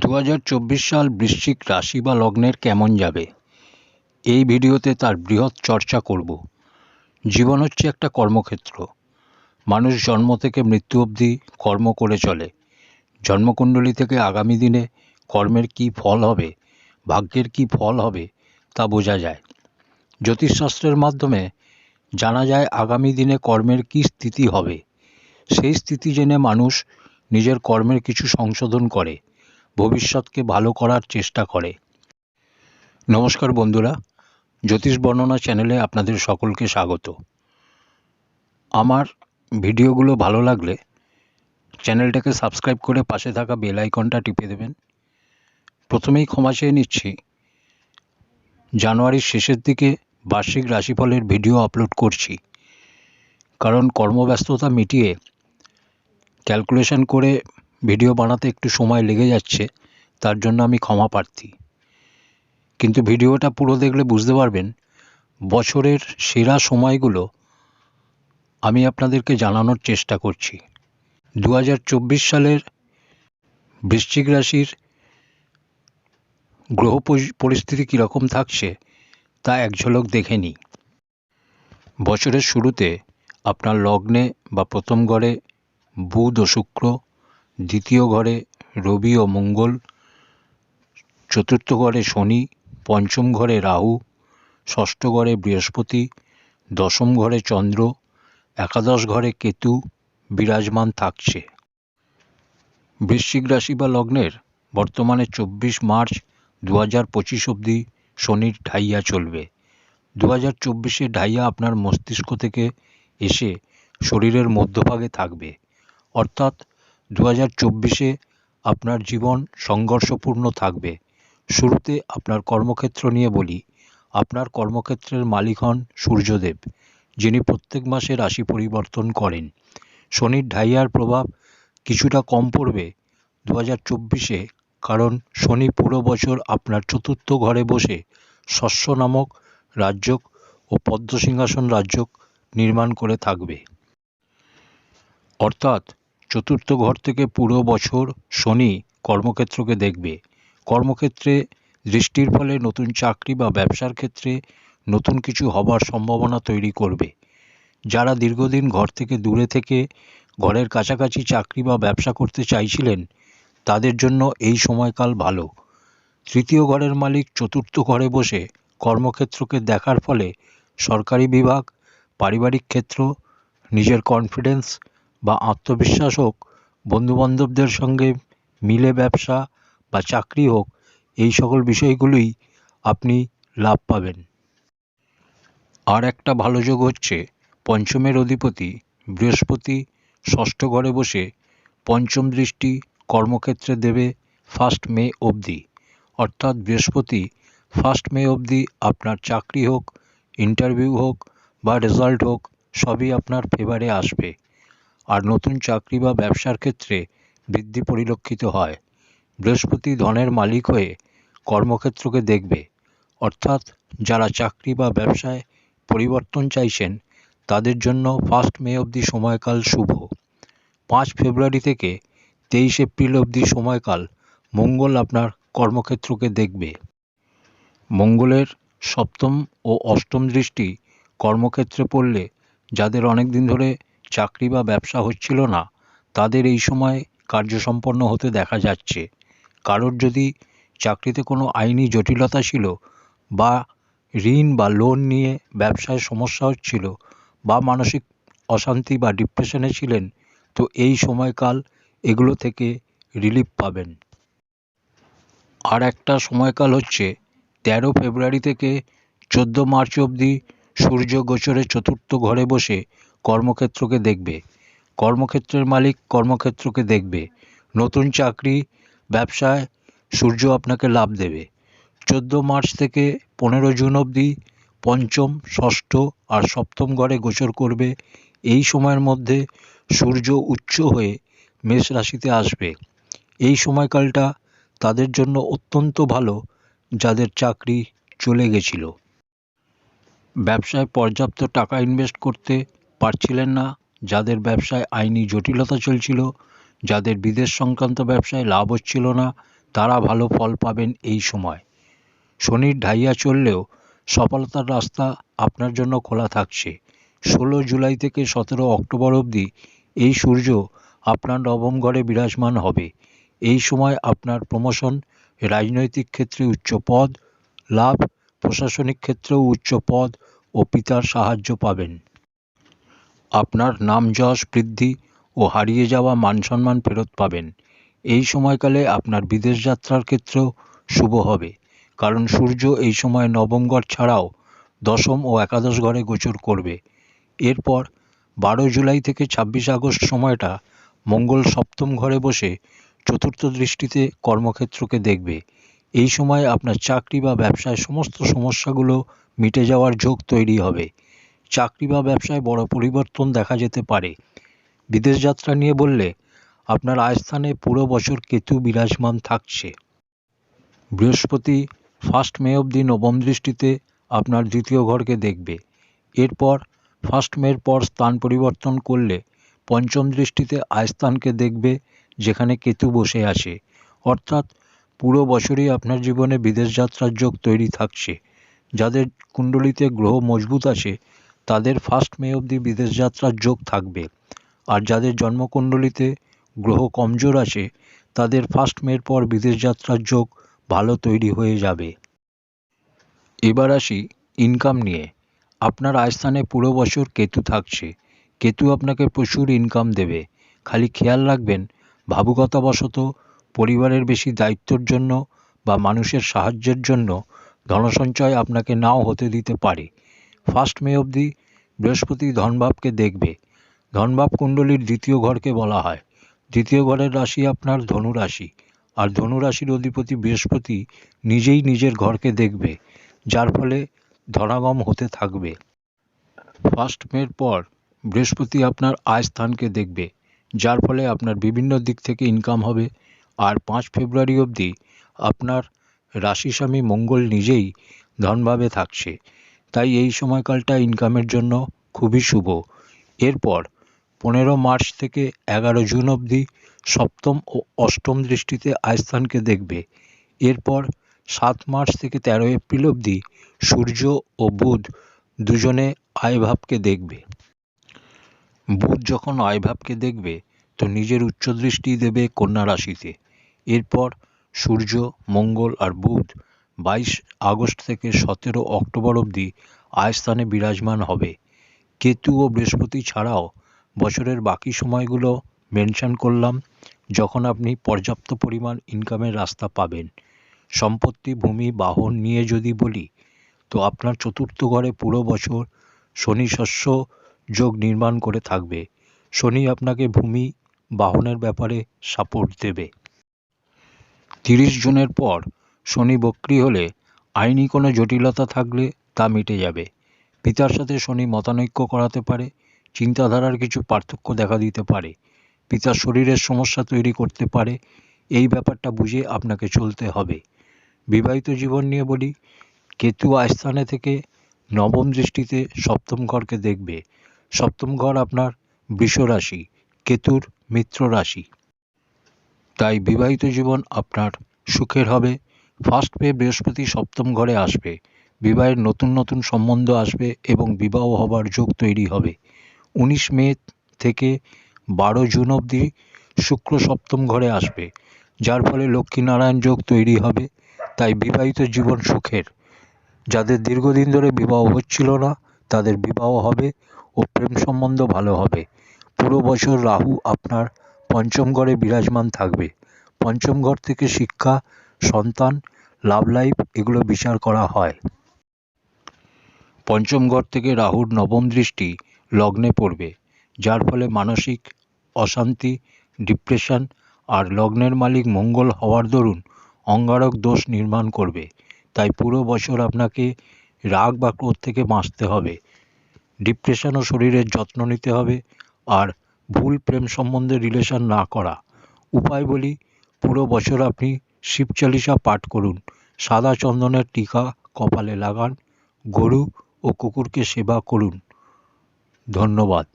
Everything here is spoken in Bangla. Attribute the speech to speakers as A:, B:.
A: দু হাজার চব্বিশ সাল বৃশ্চিক রাশি বা লগ্নের কেমন যাবে? এই ভিডিওতে তার বৃহৎ চর্চা করব। জীবন হচ্ছে একটা কর্মক্ষেত্র। মানুষ জন্ম থেকে মৃত্যু অবধি কর্ম করে চলে। জন্মকুণ্ডলী থেকে আগামী দিনে কর্মের কী ফল হবে, ভাগ্যের কী ফল হবে, তা বোঝা যায়। জ্যোতিষশাস্ত্রের মাধ্যমে জানা যায় আগামী দিনে কর্মের কী স্থিতি হবে। সেই স্থিতি জেনে মানুষ নিজের কর্মের কিছু সংশোধন করে। ভবিষ্যৎকে ভালো করার চেষ্টা করে। নমস্কার বন্ধুরা, জ্যোতিষ বর্ণনা চ্যানেলে আপনাদের সকলকে স্বাগত। আমার ভিডিওগুলো ভালো লাগলে চ্যানেলটাকে সাবস্ক্রাইব করে পাশে থাকা বেল আইকনটা টিপে দেবেন। প্রথমেই ক্ষমা চেয়ে নিচ্ছি, জানুয়ারির শেষের দিকে বার্ষিক রাশিফলের ভিডিও আপলোড করছি। কারণ কর্মব্যস্ততা মিটিয়ে ক্যালকুলেশন করে ভিডিও বানাতে একটু সময় লেগে যাচ্ছে, তার জন্য আমি ক্ষমা প্রার্থী। কিন্তু ভিডিওটা পুরো দেখলে বুঝতে পারবেন, বছরের সেরা সময়গুলো আমি আপনাদেরকে জানানোর চেষ্টা করছি। দু হাজার চব্বিশ সালের বৃশ্চিক রাশির গ্রহ পরিস্থিতি কীরকম থাকছে, তা এক ঝলক দেখে নিই। বছরের শুরুতে আপনার লগ্নে বা প্রথম গড়ে বুধ ও শুক্র দ্বিতীয় ঘরে রবি ও মঙ্গল, চতুর্থ ঘরে শনি, পঞ্চম ঘরে রাহু, ষষ্ঠ ঘরে বৃহস্পতি, দশম ঘরে চন্দ্র, একাদশ ঘরে কেতু বিরাজমান থাকছে। বৃশ্চিক রাশি বা লগ্নের বর্তমানে চব্বিশ মার্চ দু হাজার পঁচিশ অবধি শনির ঢাইয়া চলবে। দু হাজার চব্বিশে ঢাইয়া আপনার মস্তিষ্ক থেকে এসে শরীরের মধ্যভাগে থাকবে। অর্থাৎ দু হাজার চব্বিশে আপনার জীবন সংঘর্ষপূর্ণ থাকবে। শুরুতে আপনার কর্মক্ষেত্র নিয়ে বলি। আপনার কর্মক্ষেত্রের মালিক হন সূর্যদেব, যিনি প্রত্যেক মাসে রাশি পরিবর্তন করেন। শনির ঢাইয়ার প্রভাব কিছুটা কম পড়বে দু হাজার চব্বিশে, কারণ শনি পুরো বছর আপনার চতুর্থ ঘরে বসে শস্য নামক রাজ্যক ও পদ্মসিংহাসন রাজ্যক নির্মাণ করে থাকবে। অর্থাৎ চতুর্থ ঘর থেকে পুরো বছর শনি কর্মক্ষেত্রকে দেখবে। কর্মক্ষেত্রে দৃষ্টির ফলে নতুন চাকরি বা ব্যবসার ক্ষেত্রে নতুন কিছু হবার সম্ভাবনা তৈরি করবে। যারা দীর্ঘদিন ঘর থেকে দূরে থেকে ঘরের কাছাকাছি চাকরি বা ব্যবসা করতে চাইছিলেন, তাদের জন্য এই সময়কাল ভালো। তৃতীয় ঘরের মালিক চতুর্থ ঘরে বসে কর্মক্ষেত্রকে দেখার ফলে সরকারি বিভাগ, পারিবারিক ক্ষেত্র, নিজের কনফিডেন্স বা আত্মবিশ্বাস হোক, বন্ধুবান্ধবদের সঙ্গে মিলে ব্যবসা বা চাকরি হোক, এই সকল বিষয়গুলোই আপনি লাভ পাবেন। আর একটা ভালো যোগ হচ্ছে, পঞ্চমের অধিপতি বৃহস্পতি ষষ্ঠ ঘরে বসে পঞ্চম দৃষ্টি কর্মক্ষেত্রে দেবে ফার্স্ট মে অবধি। অর্থাৎ বৃহস্পতি ফার্স্ট মে অবধি আপনার চাকরি হোক, ইন্টারভিউ হোক বা রেজাল্ট হোক, সবই আপনার ফেভারে আসবে। আর নতুন চাকরি বা ব্যবসার ক্ষেত্রে বৃদ্ধি পরিলক্ষিত হয়। বৃহস্পতি ধনের মালিক হয়ে কর্মক্ষেত্রকে দেখবে। অর্থাৎ যারা চাকরি বা ব্যবসায় পরিবর্তন চাইছেন, তাদের জন্য ফার্স্ট মে অবধি সময়কাল শুভ। পাঁচ ফেব্রুয়ারি থেকে তেইশ এপ্রিল অবধি সময়কাল মঙ্গল আপনার কর্মক্ষেত্রকে দেখবে। মঙ্গলের সপ্তম ও অষ্টম দৃষ্টি কর্মক্ষেত্রে পড়লে, যাদের অনেক দিন ধরে চাকরি বা ব্যবসা হচ্ছিল না, তাদের এই সময় কার্যসম্পন্ন হতে দেখা যাচ্ছে। কারোর যদি চাকরিতে কোনো আইনি জটিলতা ছিল বা ঋণ বা লোন নিয়ে ব্যবসায় সমস্যা হচ্ছিল বা মানসিক অশান্তি বা ডিপ্রেশনে ছিলেন, তো এই সময়কাল এগুলো থেকে রিলিফ পাবেন। আর একটা সময়কাল হচ্ছে তেরো ফেব্রুয়ারি থেকে চোদ্দ মার্চ অবধি সূর্য গোচরে চতুর্থ ঘরে বসে কর্মক্ষেত্রকে দেখবে। কর্মক্ষেত্রের মালিক কর্মক্ষেত্রকে দেখবে। নতুন চাকরি, ব্যবসায়, সূর্য আপনাকে লাভ দেবে। চোদ্দ মার্চ থেকে পনেরো জুন অবধি পঞ্চম, ষষ্ঠ আর সপ্তম ঘরে গোচর করবে। এই সময়ের মধ্যে সূর্য উচ্চ হয়ে মেষ রাশিতে আসবে। এই সময়কালটা তাদের জন্য অত্যন্ত ভালো, যাদের চাকরি চলে গেছিল। ব্যবসায় পর্যাপ্ত টাকা ইনভেস্ট করতে পারছিলেন না। যাদের ব্যবসায় আইনি জটিলতা চলছিল, যাদের বিদেশ সংক্রান্ত ব্যবসায় লাভ হচ্ছিল না, তারা ভালো ফল পাবেন এই সময়। শনির ঢাইয়া চললেও সফলতার রাস্তা আপনার জন্য খোলা থাকছে। ষোলো জুলাই থেকে সতেরো অক্টোবর অবধি এই সূর্য আপনার নবম ঘরে বিরাজমান হবে। এই সময় আপনার প্রমোশন রাজনৈতিক ক্ষেত্রে উচ্চ পদ, লাভ, প্রশাসনিক ক্ষেত্রেও উচ্চ পদ ও পিতার সাহায্য পাবেন। আপনার নাম যশ বৃদ্ধি ও হারিয়ে যাওয়া মান সম্মান ফেরত পাবেন। এই সময়কালে আপনার বিদেশ যাত্রার ক্ষেত্রেও শুভ হবে, কারণ সূর্য এই সময় নবম ঘর ছাড়াও দশম ও একাদশ ঘরে গোচর করবে। এরপর বারো জুলাই থেকে ছাব্বিশ আগস্ট সময়টা মঙ্গল সপ্তম ঘরে বসে চতুর্থ দৃষ্টিতে কর্মক্ষেত্রকে দেখবে। এই সময় আপনার চাকরি বা ব্যবসায় সমস্ত সমস্যাগুলো মিটে যাওয়ার যোগ তৈরি হবে। চাকরি বা ব্যবসায় বড় পরিবর্তন দেখা যেতে পারে। বিদেশ যাত্রা নিয়ে বললে, আপনার আয়স্থানে পুরো বছর কেতু বিরাজমান থাকছে। বৃহস্পতি ফার্স্ট মে অবধি নবম দৃষ্টিতে আপনার দ্বিতীয় ঘরকে দেখবে। এরপর ফার্স্ট মের পর স্থান পরিবর্তন করলে পঞ্চম দৃষ্টিতে আয়স্থানকে দেখবে, যেখানে কেতু বসে আছে। অর্থাৎ পুরো বছরই আপনার জীবনে বিদেশ যাত্রার যোগ তৈরি থাকছে। যাদের কুণ্ডলিতে গ্রহ মজবুত আছে তাদের ফার্স্ট মে অবধি বিদেশ যাত্রার যোগ থাকবে। আর যাদের জন্মকুণ্ডলিতে গ্রহ কমজোর আছে, তাদের ফার্স্ট মের পর বিদেশ যাত্রার যোগ ভালো তৈরি হয়ে যাবে। এবার আসি ইনকাম নিয়ে। আপনার আয়স্থানে পুরো বছর কেতু থাকছে। কেতু আপনাকে প্রচুর ইনকাম দেবে। খালি খেয়াল রাখবেন, ভাবুকতাবশত পরিবারের বেশি দায়িত্বর জন্য বা মানুষের সাহায্যের জন্য ধনসঞ্চয় আপনাকে নাও হতে দিতে পারে। ফার্স্ট মে অবধি বৃহস্পতি ধনভাবকে দেখবে। ধনভাব কুণ্ডলীর দ্বিতীয় ঘরকে বলা হয়। দ্বিতীয় ঘরের রাশি আপনার ধনুরাশি। আর ধনুরাশির অধিপতি বৃহস্পতি নিজেই নিজের ঘরকে দেখবে, যার ফলে ধনাগম হতে থাকবে। ফার্স্ট মের পর বৃহস্পতি আপনার আয় স্থানকে দেখবে, যার ফলে আপনার বিভিন্ন দিক থেকে ইনকাম হবে। আর পাঁচ ফেব্রুয়ারি অবধি আপনার রাশিস্বামী মঙ্গল নিজেই ধনভাবে থাকছে। তাই এই সময়কালটা ইনকামের জন্য খুবই শুভ। এরপর পনেরো মার্চ থেকে এগারো জুন অবধি সপ্তম ও অষ্টম দৃষ্টিতে আয়স্থানকে দেখবে। এরপর সাত মার্চ থেকে তেরো এপ্রিল অবধি সূর্য ও বুধ দুজনে আয়ভাবকে দেখবে। বুধ যখন আয়ভাবকে দেখবে, তো নিজের উচ্চ দৃষ্টি দেবে কন্যা রাশিতে। এরপর সূর্য, মঙ্গল আর বুধ বাইশ আগস্ট থেকে সতেরো অক্টোবর অবধি আয়স্থানে বিরাজমান হবে। কেতু ও বৃহস্পতি ছাড়াও বছরের বাকি সময়গুলো মেনশন করলাম, যখন আপনি পর্যাপ্ত পরিমাণ ইনকামের রাস্তা পাবেন। সম্পত্তি, ভূমি, বাহন নিয়ে যদি বলি, তো আপনার চতুর্থ ঘরে পুরো বছর শনি শস্য যোগ নির্মাণ করে থাকবে। শনি আপনাকে ভূমি, বাহনের ব্যাপারে সাপোর্ট দেবে। তিরিশ জুনের পর শনি বক্রি হলে আইনি কোনো জটিলতা থাকলে তা মিটে যাবে। পিতার সাথে শনি মতানৈক্য করাতে পারে, চিন্তাধারার কিছু পার্থক্য দেখা দিতে পারে। পিতার শরীরের সমস্যা তৈরি করতে পারে, এই ব্যাপারটা বুঝে আপনাকে চলতে হবে। বিবাহিত জীবন নিয়ে বলি, কেতু আস্থানে থেকে নবম দৃষ্টিতে সপ্তম ঘরকে দেখবে। সপ্তম ঘর আপনার বৃষ রাশি, কেতুর মিত্র রাশি। তাই বিবাহিত জীবন আপনার সুখের হবে ফার্স্ট পে বৃহস্পতি সপ্তম ঘরে আসবে। বিবাহের নতুন নতুন সম্বন্ধ আসবে এবং বিবাহ হবার যোগ তৈরি হবে। উনিশ মে থেকে বারো জুন অবধি শুক্র সপ্তম ঘরে আসবে, যার ফলে লক্ষ্মীনারায়ণ যোগ তৈরি হবে, তাই বিবাহিত জীবন সুখের। যাদের দীর্ঘদিন ধরে বিবাহ হচ্ছিল না, তাদের বিবাহ হবে ও প্রেম সম্বন্ধ ভালো হবে। পুরো বছর রাহু আপনার পঞ্চম ঘরে বিরাজমান থাকবে। পঞ্চম ঘর থেকে শিক্ষা সন্তান, লাভ লাইফ এগুলো বিচার করা হয়। পঞ্চম ঘর থেকে রাহুর নবম দৃষ্টি লগ্নে পড়বে, যার ফলে মানসিক অশান্তি, ডিপ্রেশন আর লগ্নের মালিক মঙ্গল হওয়ার দরুন অঙ্গারক দোষ নির্মাণ করবে। তাই পুরো বছর আপনাকে রাগ বা ক্রোধ থেকে বাঁচতে হবে। ডিপ্রেশন ও শরীরের যত্ন নিতে হবে আর ভুল প্রেম সম্বন্ধে রিলেশন না করা। উপায় বলি, পুরো বছর আপনি শিব চালিসা পাঠ করুন। সাদা চন্দনের টিকা কপালে লাগান। গরু ও কুকুরকে সেবা করুন। ধন্যবাদ।